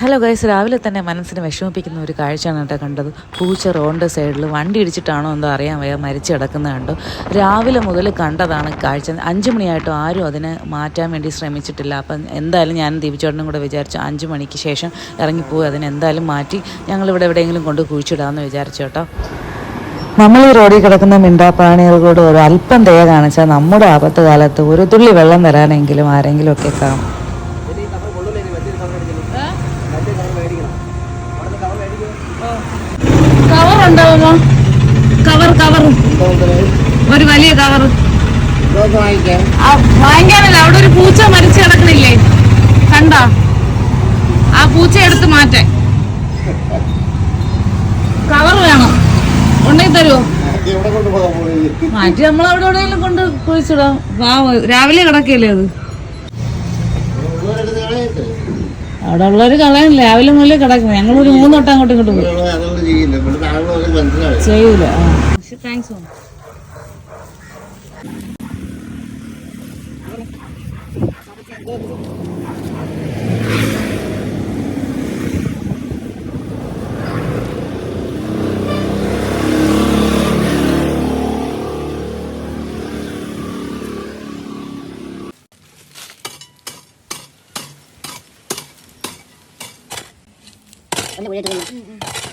Hello guys രാവിലെ തന്നെ മനസ്സിനെ വിഷമിപ്പിക്കുന്ന ഒരു കാഴ്ചയാണ് കേട്ടോ കണ്ടത്. പൂച്ച റോഡിന്റെ സൈഡിൽ വണ്ടി ഇടിച്ചിട്ടാണോ എന്തോ അറിയാൻ വയ്യ മരിച്ചു കിടക്കുന്നത് കണ്ടോ. രാവിലെ മുതൽ കണ്ടതാണ് കാഴ്ച. അഞ്ച് മണിയായിട്ടും ആരും അതിനെ മാറ്റാൻ വേണ്ടി ശ്രമിച്ചിട്ടില്ല. അപ്പം എന്തായാലും ഞാൻ ദീപിച്ചേട്ടനും കൂടെ വിചാരിച്ചു അഞ്ച് മണിക്ക് ശേഷം ഇറങ്ങിപ്പോയി അതിനെ എന്തായാലും മാറ്റി ഞങ്ങളിവിടെ എവിടെയെങ്കിലും കൊണ്ട് കുഴിച്ചിടാമെന്ന് വിചാരിച്ചു കേട്ടോ. നമ്മൾ ഈ റോഡിൽ കിടക്കുന്ന മിണ്ടാപ്രാണികളോട് ഒരു അല്പം ദയ കാണിച്ചാൽ നമ്മുടെ ആപത്ത് കാലത്ത് ഒരു തുള്ളി വെള്ളം തരാനെങ്കിലും ആരെങ്കിലും ഒക്കെ കാണും കവർ ഉണ്ടാവുമോ കവർ കവർ ഒരു വലിയ കവർ വാങ്ങിക്കാനല്ല അവിടെ ഒരു പൂച്ച മരിച്ചു കിടക്കണില്ലേ? കണ്ട? ആ പൂച്ച എടുത്ത് മാറ്റേ. കവർ വേണം. ഉണ്ടെങ്കിൽ തരുമോ മാറ്റി നമ്മൾ അവിടെ എവിടെയെങ്കിലും കൊണ്ട് കുഴിച്ചിടാം. വാ രാവിലെ കിടക്കല്ലേ അത്? അവിടെ ഉള്ളവര് കളയണില്ല രാവിലെ മുതലേ കിടക്കും ഞങ്ങൾ ഒരു മൂന്ന് തൊട്ട് അങ്ങോട്ട് ഇങ്ങോട്ടും പോയി. ചെയ്യൂല. Thanks And then.